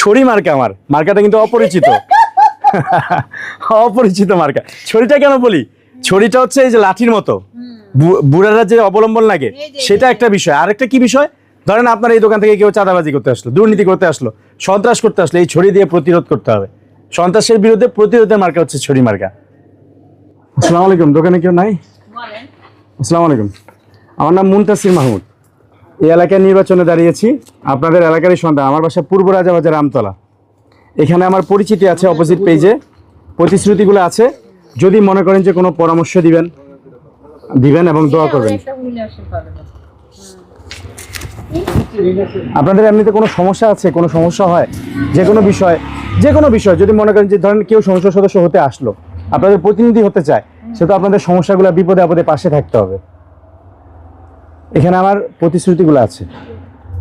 ছড়ি মার্কা আমার। মার্কাটা কিন্তু অপরিচিত। অপরিচিত মার্কা। ছড়িটা কেন বলি? ছড়িটা হচ্ছে এই যে লাঠির মতো। বুড়ারা যে অবলম্বন লাগে সেটা একটা বিষয়। আরেকটা কি বিষয়? ধরেন আপনার এই দোকান থেকে কেউ চাঁদাবাজি করতে আসলো দুর্নীতি করতে আসলো সন্ত্রাস করতে আসলো এই ছড়ি দিয়ে প্রতিরোধ করতে হবে। সন্ত্রাসের বিরুদ্ধে প্রতিরোধের মার্কা হচ্ছে ছড়ি মার্কা। আসসালামু আলাইকুম দোকানে কেউ নাই? আসসালামু আলাইকুম। আমার নাম মুনতাসির মাহমুদ। এই এলাকায় নির্বাচনে দাঁড়িয়েছি। আপনাদের এলাকারই সন্তান আমার বাসা পূর্ব রাজাবাজার আমতলা। এখানে আমার পরিচিতি আছে অপোজিট পেজে প্রতিশ্রুতিগুলো আছে। যদি মনে করেন যে কোনো পরামর্শ দিবেন দিবেন এবং দোয়া করবেন। আপনাদের এমনিতে কোনো সমস্যা আছে? কোনো সমস্যা হয়? যে কোনো বিষয়, যে কোনো বিষয়, যদি মনে করেন যে ধরেন কেউ সংসদ সদস্য হতে আসলো, আপনাদের প্রতিনিধি হতে চায়, সে তো আপনাদের সমস্যাগুলো বিপদে আপদে পাশে থাকতে হবে। এখানে আমার প্রতিশ্রুতিগুলো আছে।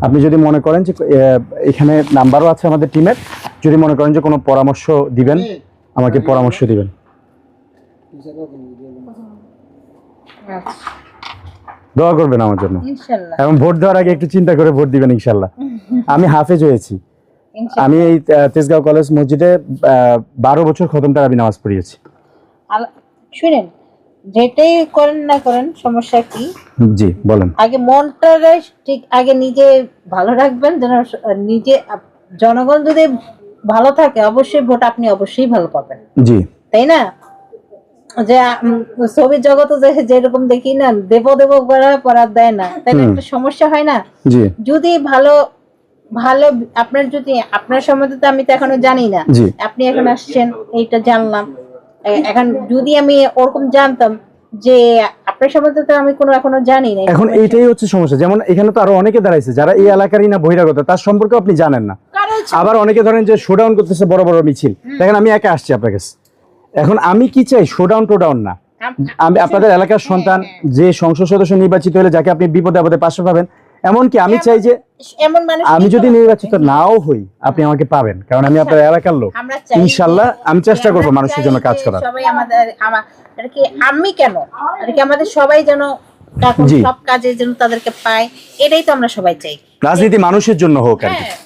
আপনি যদি মনে করেন যে এখানে নাম্বারও আছে আমাদের টিমের যদি মনে করেন যে কোনো পরামর্শ দিবেন আমাকে পরামর্শ দিবেন। দোয়া করবেন আমার জন্য। এবং ভোট দেওয়ার আগে একটু চিন্তা করে ভোট দিবেন ইনশাল্লাহ। আমি হাফেজ হয়েছি। আমি এই তেজগাঁও কলেজ মসজিদে বারো বছর খতম তারাবি নামাজ পড়িয়েছি। শুনেন যেটাই করেন না করেন সমস্যা কি? জি বলেন। আগে মনটারে ঠিক আগে নিজে ভালো রাখবেন যেন নিজে জনগণ যদি ভালো থাকে অবশ্যই ভোট আপনি অবশ্যই ভালো পাবেন। জি। তাই না? যে ছবির জগতে যে যেরকম দেখি না দেব দেব করা পরার দেয় না তাই না একটা সমস্যা হয় না? যদি ভালো ভালো আপনার যদি আপনার সম্বন্ধে তো আমি তো এখনও জানি না। আপনি এখন আসছেন এইটা জানলাম। এখন যদি আমি ওরকম জানতাম যে আপনার সম্বন্ধে তো আমি কোনো এখনও জানি না এখন এইটাই হচ্ছে সমস্যা। যেমন এখানে তো আরও অনেকে দাঁড়াইছে যারা এই এলাকারই না বহিরাগত তার সম্পর্কে আপনি জানেন না। আবার অনেকে ধরেন যে শোডাউন করতেছে বড় বড় মিছিল। দেখেন আমি একা আসছি আপনার কাছে। এখন আমি কি চাই? শোডাউন টোডাউন না। আমি আপনাদের এলাকার সন্তান যে সংসদ সদস্য নির্বাচিত হলে যাকে আপনি বিপদে আপদে পাশে পাবেন এমনকি আমি চাই যে এমন মানুষ আমি যদি নির্বাচিত নাও হই আপনি আমাকে পাবেন। কারণ আমি আপনার এলাকার লোক। ইনশাল্লাহ আমি চেষ্টা করব মানুষের জন্য কাজ করার। সবাই আমাদের আমার কি আমি কেন? আর কি আমাদের সবাই যেন সব কাজে যেন তাদেরকে পায় এটাই তো আমরা সবাই চাই। রাজনীতি মানুষের জন্য হোক আর কি। হ্যাঁ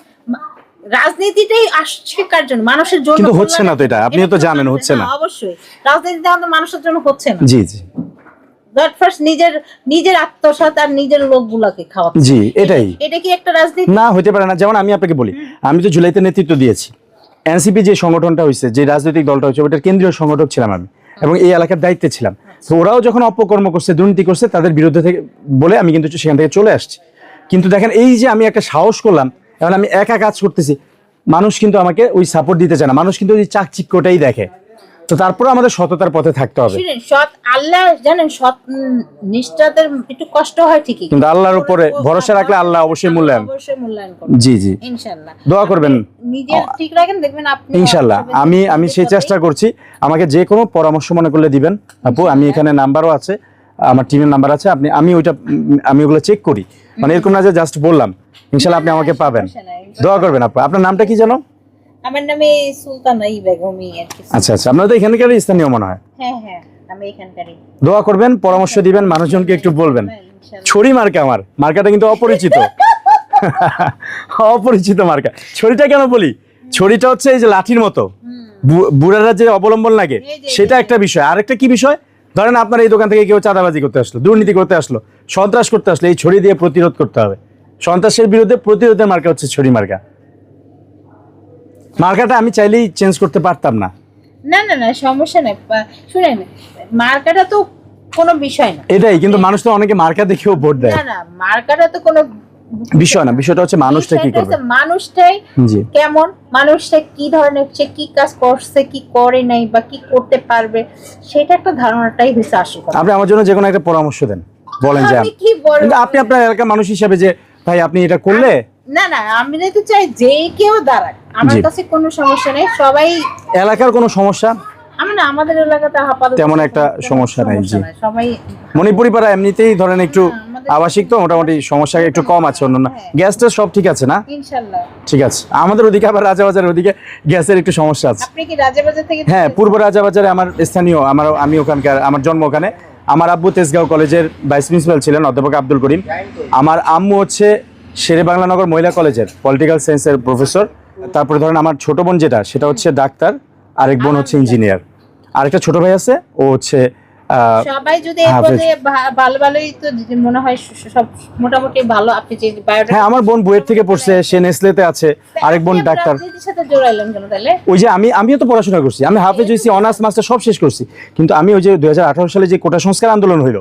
রাজনীতিটাই আসছে কার জন্য মানুষের জন্য কিন্তু হচ্ছে না তো এটা, আপনিও তো জানেন, হচ্ছে না। অবশ্যই। রাজনীতিটা আমাদের মানুষের জন্য হচ্ছে না। জি জি। ফার্স্ট নিজের নিজের আত্মসাৎ আর নিজের লোকগুলাকে খাওয়া। জি এটাই। এটা কি একটা রাজনীতি? না হতে পারে না। যেমন আমি আপনাকে বলি আমি তো জুলাইতে নেতৃত্ব দিয়েছি। এনসিপি যে সংগঠনটা হয়েছে যে রাজনৈতিক দলটা হচ্ছে ওটার কেন্দ্রীয় সংগঠক ছিলাম আমি এবং এই এলাকার দায়িত্বে ছিলাম। তো ওরাও যখন অপকর্ম করছে দুর্নীতি করছে তাদের বিরুদ্ধে থেকে বলে আমি কিন্তু সেখান থেকে চলে আসছি। কিন্তু দেখেন এই যে আমি একটা সাহস করলাম এখন আমি একা কাজ করতেছি মানুষ কিন্তু আমাকে ওই সাপোর্ট দিতে চায় না। মানুষ কিন্তু ওই চাকচিক্যটাই দেখে। তো তারপরে আমাদের সততার পথে থাকতে হবে। সৎ আল্লাহ জানেন সৎ নিষ্ঠাদের একটু কষ্ট হয় ঠিকই। কিন্তু আল্লাহর উপরে ভরসা রাখলে আল্লাহ অবশ্যই মূল্যায়ন অবশ্যই মূল্যায়ন করবেন জি জি। ইনশাআল্লাহ। দোয়া করবেন। নিজের ঠিক রাখেন দেখবেন আপনি ইনশাল্লাহ আমি আমি সেই চেষ্টা করছি। আমাকে যে কোনো পরামর্শ মনে করলে দিবেন। আপু আমি এখানে নাম্বারও আছে। আমার টিমের নাম্বার আছে। আপনি আমি ওইটা আমি ওগুলো চেক করি। মানে এরকম না যে জাস্ট বললাম। ইনশাল্লাহ আপনি আমাকে পাবেন। দোয়া করবেন আপু। আপনার নামটা কি জানো আমার নামে সুলতানা ই বেগমই আর কি। আচ্ছা আচ্ছা। আপনারা তো এখানকার স্থানীয় মনে হয়? হ্যাঁ হ্যাঁ। আমি এখানকারই। দোয়া করবেন পরামর্শ দিবেন মানুষজনকে একটু বলবেন। ছড়ি মার্কা আমার। মার্কাটা কিন্তু অপরিচিত। অপরিচিত মার্কা। ছড়িটা কেন বলি? ছড়িটা হচ্ছে এই যে লাঠির মতো। বুড়ারা যে অবলম্বন লাগে সেটা একটা বিষয়। আরেকটা কি বিষয়? ধরেন আপনার এই দোকান থেকে কেউ চাঁদাবাজি করতে আসলো দুর্নীতি করতে আসলো সন্ত্রাস করতে আসলো এই ছড়ি দিয়ে প্রতিরোধ করতে হবে। সন্ত্রাসের বিরুদ্ধে প্রতিরোধের মার্কা হচ্ছে ছড়ি মার্কা। মার্কাটা আমি চাইলেই চেঞ্জ করতে পারতাম না। না না না সমস্যা নাই। শুনেন মার্কাটা তো কোনো বিষয় না। এটাই কিন্তু মানুষ তো অনেকে মার্কা দেখেও ভোট দেয়। না না মার্কাটা তো কোনো বিষয় না বিষয়টা হচ্ছে মানুষটা কি করবে? মানুষটাই কেমন মানুষটা কি ধরনের হচ্ছে কি কাজ করছে কি করে নাই বা কি করতে পারবে সেটা একটা ধারণাটাই হয়েছে আসল কথা। আপনি আমার জন্য যে কোনো একটা পরামর্শ দেন। বলেন যে আপনি আপনার এলাকার মানুষ হিসাবে যে ভাই আপনি এটা করলে না না আমি তো চাই যে কেউ দাঁড়াক। আমার কাছে কোনো সমস্যা নেই সবাই এলাকার কোনো সমস্যা? আমি না আমাদের এলাকাতে আপাতত তেমন একটা সমস্যা নাই, জি। সবাই মণিপুরি পাড়া এমনিতেই ধরেন একটু আবাসিক তো মোটামুটি সমস্যা একটু কম আছে অন্যান্য গ্যাসটা সব ঠিক আছে না? ঠিক আছে। আমাদের ওদিকে আবার রাজাবাজারের ওদিকে গ্যাসের একটু সমস্যা আছে। আপনি কি রাজাবাজার থেকে হ্যাঁ পূর্ব রাজাবাজারে আমার স্থানীয় আমার আমি ওখানকার আমার জন্ম ওখানে। আমার আব্বু তেজগাঁও কলেজের ভাইস প্রিন্সিপাল ছিলেন অধ্যাপক আব্দুল করিম। আমার আম্মু হচ্ছে শেরে বাংলানগর মহিলা কলেজের পলিটিক্যাল সায়েন্সের প্রফেসর তারপরে ধরেন আমার ছোট বোন যেটা সেটা হচ্ছে ডাক্তার আরেক বোন হচ্ছে ইঞ্জিনিয়ার আরেকটা ছোট ভাই আছে ও হচ্ছে সবাই যদি হ্যাঁ, ভালো ভালোই তো মনে হয় সব মোটামুটি ভালো আপনি যে হ্যাঁ আমার বোন থেকে পড়ছে সে নেসলেতে আছে আরেক বোন ডাক্তার। সাথে জোড়াইলেন কেন তাহলে? ওই যে আমি আমিও তো পড়াশোনা করছি আমি হাফেজ হয়েছি অনার্স মাস্টার সব শেষ করছি। কিন্তু আমি ওই যে দুই হাজার আঠারো সালে যে কোটা সংস্কার আন্দোলন হইল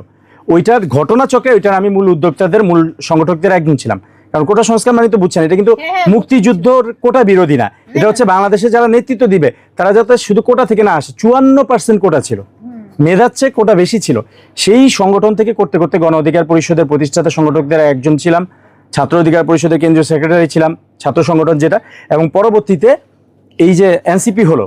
ওইটার ঘটনা চক্রে ওইটার আমি মূল উদ্যোক্তাদের মূল সংগঠকদের একজন ছিলাম। কারণ কোটা সংস্কার মানে তো বুঝছেন এটা কিন্তু হ্যাঁ, হ্যাঁ, মুক্তিযুদ্ধর কোটা বিরোধী না। এটা হচ্ছে বাংলাদেশে যারা নেতৃত্ব দিবে তারা যাতে শুধু কোটা থেকে না আসে চুয়ান্ন পার্সেন্ট কোটা ছিল। মেধার চেয়ে কোটা বেশি ছিল। সেই সংগঠন থেকে করতে করতে গণ অধিকার পরিষদের প্রতিষ্ঠাতা সংগঠকদের একজন ছিলাম ছাত্র অধিকার পরিষদের কেন্দ্রীয় সেক্রেটারি ছিলাম ছাত্র সংগঠন যেটা। এবং পরবর্তীতে এই যে এনসিপি হলো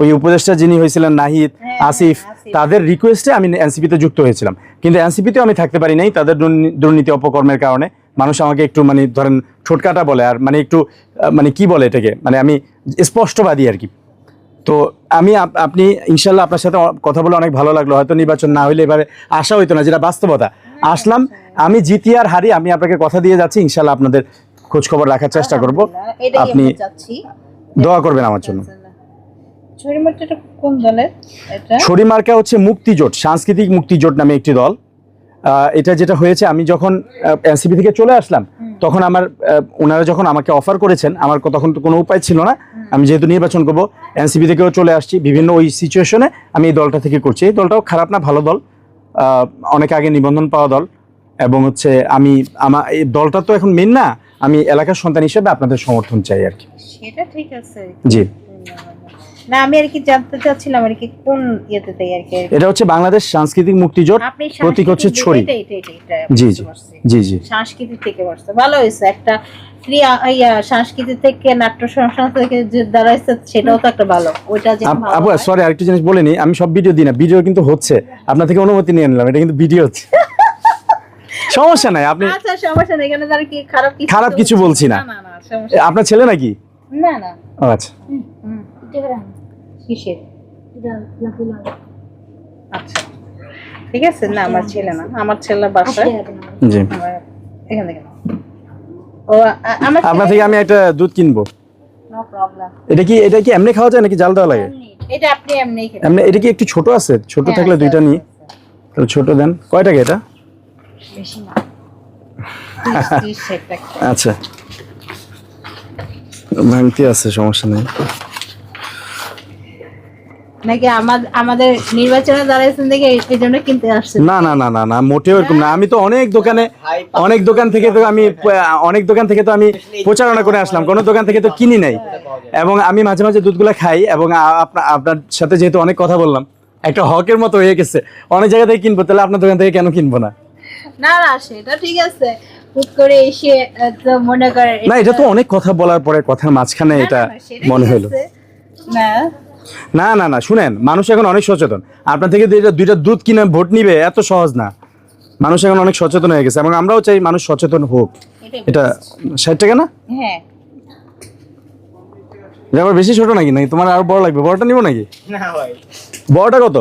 ওই উপদেষ্টা যিনি হয়েছিলেন নাহিদ হ্যাঁ, আসিফ আসিফ। তাদের রিকোয়েস্টে আমি এনসিপিতে যুক্ত হয়েছিলাম। কিন্তু এনসিপিতেও আমি থাকতে পারি নাই তাদের দুর্নীতি অপকর্মের কারণে। মানুষ আমাকে একটু মানে ধরেন ছোটকাটা বলে আর মানে একটু মানে কি বলে এটাকে? মানে আমি স্পষ্টবাদী আর কি। তো আমি আপ- আপনি ইনশাল্লাহ আপনার সাথে কথা বলে অনেক ভালো লাগল। হয়তো নির্বাচন না হইলে এবারে আশা হইতো না যেটা বাস্তবতা। আসলাম আমি জিতি আর হারি আমি আপনাকে কথা দিয়ে যাচ্ছি ইনশাল্লাহ আপনাদের খোঁজ খবর রাখার চেষ্টা করব। আপনি দোয়া করবেন আমার জন্য। ছড়ি মার্কা হচ্ছে মুক্তিজোট সাংস্কৃতিক মুক্তিজোট নামে একটি দল। এটা যেটা হয়েছে আমি যখন এনসিপি থেকে চলে আসলাম তখন আমার ওনারা যখন আমাকে অফার করেছেন আমার তখন তো কোনো উপায় ছিল না। আমি যেহেতু নির্বাচন করব এনসিপি থেকেও চলে আসছি বিভিন্ন ওই সিচুয়েশনে আমি এই দলটা থেকে করছি। এই দলটাও খারাপ না ভালো দল। অনেক আগে নিবন্ধন পাওয়া দল। এবং হচ্ছে আমি আমার এই দলটা তো এখন মেন না। আমি এলাকার সন্তান হিসেবে আপনাদের সমর্থন চাই আর কি। সেটা ঠিক আছে। জি। না আমি আর কি জানতে চাচ্ছিলাম আর কি কোন ইয়েতে আর কি এটা হচ্ছে বাংলাদেশ সাংস্কৃতিক মুক্তিজোট প্রতীক হচ্ছে সাংস্কৃতিক ছড়ি জি জি জি জি। সাংস্কৃতিক থেকে বসছে ভালো হয়েছে একটা ক্রিয়া ইয়া সংস্কৃতি থেকে নাট্য সংস্থা থেকে যে দাঁড়াইছে সেটাও তো একটা ভালো। ওইটা যে আপু সরি আরেকটা জিনিস বলিনি আমি সব ভিডিও দিই না। ভিডিও কিন্তু হচ্ছে। আপনার থেকে অনুমতি নিয়ে নিলাম এটা কিন্তু ভিডিও হচ্ছে। সমস্যা নাই আপনি আচ্ছা সমস্যা নেই এখানে তার কি খারাপ কিছু খারাপ কিছু বলছি? না। না না আপনার ছেলে নাকি? না না। আচ্ছা। কিসের? আচ্ছা। ঠিক আছে না আমার ছেলে না আমার ছেলে বাসায়। জি। এখান থেকে ও আমার আপনার থেকে আমি একটা দুধ কিনবো। নো প্রবলেম এটা কি এটা কি এমনি খাওয়া যায় নাকি জাল দেওয়া লাগে? এটা আপনি এমনি এমনি এটা কি একটু ছোট আছে? ছোট হ্যাঁ, থাকলে দুইটা নিই। তাহলে ছোট দেন। কয় টাকা এটা? বেশি না। আচ্ছা। ভাঙতি আছে সমস্যা নেই। নাকি আমাদের নির্বাচনে দাঁড়াইছেন দেখে এই- এই জন্য কিনতে আসছেন? না না না না না মোটেও এরকম না। আমি তো অনেক দোকানে অনেক দোকান থেকে তো আমি অনেক দোকান থেকে তো আমি প্রচারণা করে আসলাম। কোনো দোকান থেকে তো কিনি নাই। এবং আমি মাঝে মাঝে দুধগুলো খাই এবং আপনার সাথে যেহেতু অনেক কথা বললাম একটা হকের মতো হয়ে গেছে। অনেক জায়গা থেকে কিনবো তাহলে আপনার দোকান থেকে কেন কিনবো না? না না সেটা ঠিক আছে। করে এসে তো মনে করে না এটা তো অনেক কথা বলার পরে কথার মাঝখানে এটা মনে হলো। না না না না শুনেন মানুষ এখন অনেক সচেতন। আপনার থেকে দুইটা দুইটা দুধ কিনে ভোট নিবে এত সহজ না। মানুষ এখন অনেক সচেতন হয়ে গেছে এবং আমরাও চাই মানুষ সচেতন হোক। এটা ষাট টাকা না? হ্যাঁ। এটা আবার বেশি ছোট নাকি? নাকি তোমার আরও বড় লাগবে? বড়টা নিবো নাকি? না ভাই। বড়টা কত?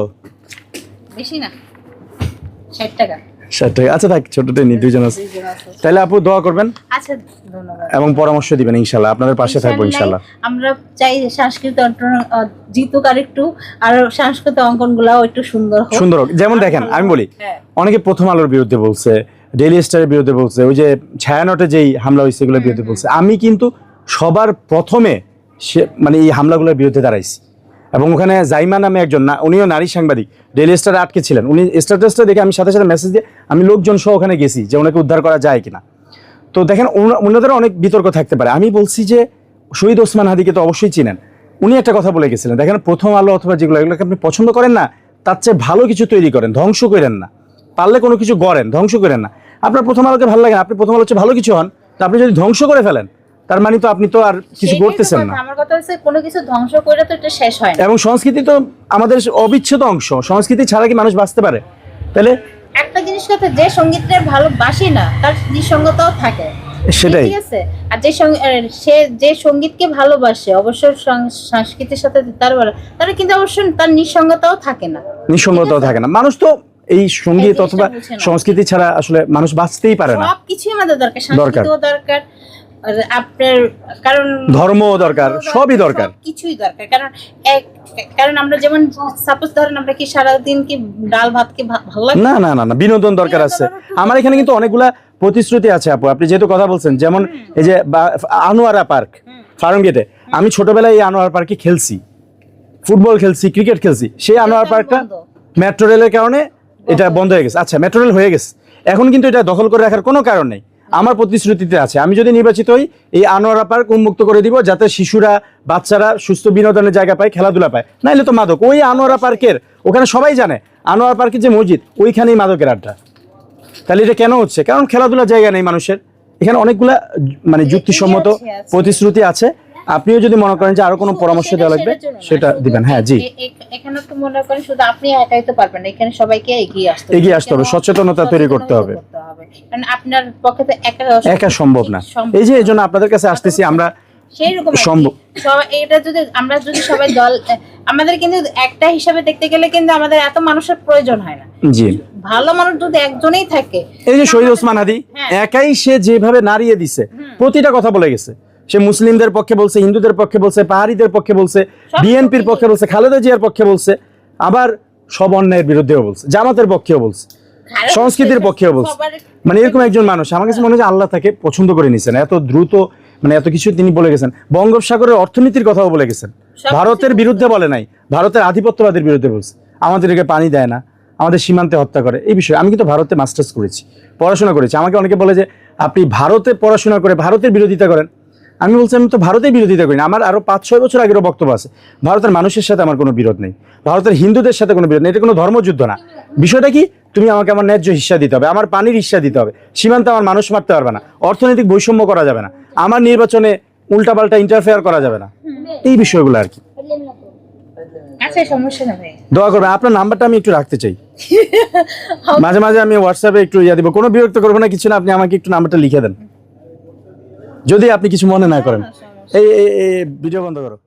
বেশি না ষাট টাকা। ষাট টাকা আচ্ছা থাক ছোটটাই নি দুইজন আছে। তাহলে আপু দোয়া করবেন। আচ্ছা ধন্যবাদ। এবং পরামর্শ দিবেন ইনশাল্লাহ। আপনাদের পাশে থাকব ইনশাল্লাহ আমরা চাই অঙ্কন জিতুক আর একটু আর সাংস্কৃতিক অঙ্কন গুলাও একটু সুন্দর হোক। সুন্দর হোক। যেমন দেখেন আমি বলি হ্যাঁ। অনেকে প্রথম আলোর বিরুদ্ধে বলছে ডেইলি স্টারের বিরুদ্ধে বলছে ওই যে ছায়ানটে যেই হামলা হয়েছে এগুলোর বিরুদ্ধে বলছে। আমি কিন্তু সবার প্রথমে সে মানে এই হামলাগুলোর বিরুদ্ধে দাঁড়াইছি। এবং ওখানে জাইমা নামে একজন না উনিও নারী সাংবাদিক ডেলি স্টারে আটকে ছিলেন। উনি স্ট্যাটাসটা দেখে আমি সাথে সাথে মেসেজ দিয়ে আমি লোকজন সহ ওখানে গেছি যে ওনাকে উদ্ধার করা যায় কিনা। তো দেখেন ওনা- ওনাদের অনেক বিতর্ক থাকতে পারে। আমি বলছি যে শহীদ ওসমান হাদিকে তো অবশ্যই চিনেন। উনি একটা কথা বলে গেছিলেন, দেখেন প্রথম আলো অথবা যেগুলো, এগুলোকে আপনি পছন্দ করেন না, তার চেয়ে ভালো কিছু তৈরি করেন, ধ্বংস করেন না। পারলে কোনো কিছু গড়েন, ধ্বংস করেন না। আপনার প্রথম আলোকে ভালো লাগে আপনি প্রথম আলো হচ্ছে ভালো কিছু হন, তা আপনি যদি ধ্বংস করে ফেলেন তার মানে তো আপনি তো আর কিছু করতেছেন না। আমার কথা হচ্ছে কোনো কিছু ধ্বংস করে তো এটা শেষ হয় না। এবং সংস্কৃতি তো আমাদের অবিচ্ছেদ অংশ। সংস্কৃতি ছাড়া কি মানুষ বাঁচতে পারে? তাহলে একটা জিনিস কথা যে সঙ্গীতটা ভালোবাসি না তার নিঃসঙ্গতাও থাকে। সেটাই। ঠিক আছে? আর যে সে যে সঙ্গীতকে ভালোবাসে অবশ্য সংস্কৃতির সাথে তার তার কিন্তু অবশ্য তার নিঃসঙ্গতাও থাকে না। নিঃসঙ্গতাও থাকে না। মানুষ তো এই সংগীত অথবা সংস্কৃতি ছাড়া আসলে মানুষ বাঁচতেই পারে না। সব কিছুই আমাদের দরকার সংস্কৃতিও দরকার। আপনার কারণ ধর্ম দরকার সবই দরকার কিছুই দরকার। কারণ এক কারণ আমরা যেমন সাপোজ ধরেন আমরা কি সারাদিন কি ডাল ভাত কি ভালো লাগে? না না না না বিনোদন দরকার আছে। আমার এখানে কিন্তু অনেকগুলা প্রতিশ্রুতি আছে আপু। আপনি যেহেতু কথা বলছেন যেমন এই যে আনোয়ারা পার্ক ফার্ম গেটে আমি ছোটবেলায় এই আনোয়ার পার্কে খেলছি। ফুটবল খেলছি ক্রিকেট খেলছি। সেই আনোয়ার পার্কটা মেট্রো রেলের কারণে এটা বন্ধ হয়ে গেছে। আচ্ছা মেট্রো রেল হয়ে গেছে। এখন কিন্তু এটা দখল করে রাখার কোনো কারণ নেই। আমার প্রতিশ্রুতিতে আছে। আমি যদি নির্বাচিত হই এই আনোয়ারা পার্ক উন্মুক্ত করে দিব যাতে শিশুরা বাচ্চারা সুস্থ বিনোদনের জায়গা পায় খেলাধুলা পায়। নাইলে তো মাদক। ওই আনোয়ারা পার্কের ওখানে সবাই জানে আনোয়ারা পার্কের যে মসজিদ ওইখানেই মাদকের আড্ডা। তাহলে এটা কেন হচ্ছে? কারণ খেলাধুলার জায়গা নেই মানুষের। এখানে অনেকগুলা মানে যুক্তিসম্মত। প্রতিশ্রুতি আছে আপনিও যদি মনে করেন যে আরও কোনো পরামর্শ দেওয়া লাগবে সেটা দিবেন। হ্যাঁ জি। এ- এ- এখানে তো মনে করেন শুধু আপনি একাই তো পারবেন না এখানে সবাইকে এগিয়ে আসতে এগিয়ে আসতে হবে, সচেতনতা তৈরি করতে হবে। কারণ আপনার পক্ষে তো একা একা সম্ভব না। এই যে এই আপনাদের কাছে আসতেছি আমরা সেই রকম সম্ভব। এটা যদি আমরা যদি সবাই দল আমাদের কিন্তু একটা হিসাবে দেখতে গেলে কিন্তু আমাদের এত মানুষের প্রয়োজন হয় না। জি। ভালো মানুষ যদি একজনেই থাকে এই যে শহীদ ওসমান হাদি হ্যাঁ। একাই সে যেভাবে নাড়িয়ে দিছে প্রতিটা কথা বলে গেছে। সে মুসলিমদের পক্ষে বলছে হিন্দুদের পক্ষে বলছে পাহাড়িদের পক্ষে বলছে বিএনপির পক্ষে বলছে খালেদা জিয়ার পক্ষে বলছে আবার সব অন্যায়ের বিরুদ্ধেও বলছে জামাতের পক্ষেও বলছে সংস্কৃতির পক্ষেও বলছে। মানে এরকম একজন মানুষ আমার কাছে মনে হয় আল্লাহ তাকে পছন্দ করে নিছেন এত দ্রুত মানে এত কিছু তিনি বলে গেছেন। বঙ্গোপসাগরের অর্থনীতির কথাও বলে গেছেন। ভারতের বিরুদ্ধে বলে নাই ভারতের আধিপত্যবাদের বিরুদ্ধে বলছে। আমাদেরকে পানি দেয় না আমাদের সীমান্তে হত্যা করে এই বিষয়ে আমি কিন্তু ভারতে মাস্টার্স করেছি পড়াশোনা করেছি। আমাকে অনেকে বলে যে আপনি ভারতে পড়াশোনা করে ভারতের বিরোধিতা করেন আমি বলছি আমি তো ভারতের বিরোধিতা করি না। আমার আরও পাঁচ ছয় বছর আগেরও বক্তব্য আছে। ভারতের মানুষের সাথে আমার কোনো বিরোধ নেই। ভারতের হিন্দুদের সাথে কোনো বিরোধ নেই। এটা কোনো ধর্মযুদ্ধ না। বিষয়টা কি? তুমি আমাকে আমার ন্যায্য হিস্সা দিতে হবে। আমার পানির হিসা দিতে হবে। সীমান্তে আমার মানুষ মারতে পারবে না। অর্থনৈতিক বৈষম্য করা যাবে না। আমার নির্বাচনে উল্টাপাল্টা ইন্টারফেয়ার করা যাবে না। এই বিষয়গুলো আর কি। আচ্ছা দোয়া করবেন। আপনার নাম্বারটা আমি একটু রাখতে চাই। মাঝে মাঝে আমি হোয়াটসঅ্যাপে একটু ইয়া দিব। কোনো বিরক্ত করব না কিছু না। আপনি আমাকে একটু নাম্বারটা লিখে দেন। যদি আপনি কিছু মনে না করেন। এই ভিডিও বন্ধ করো।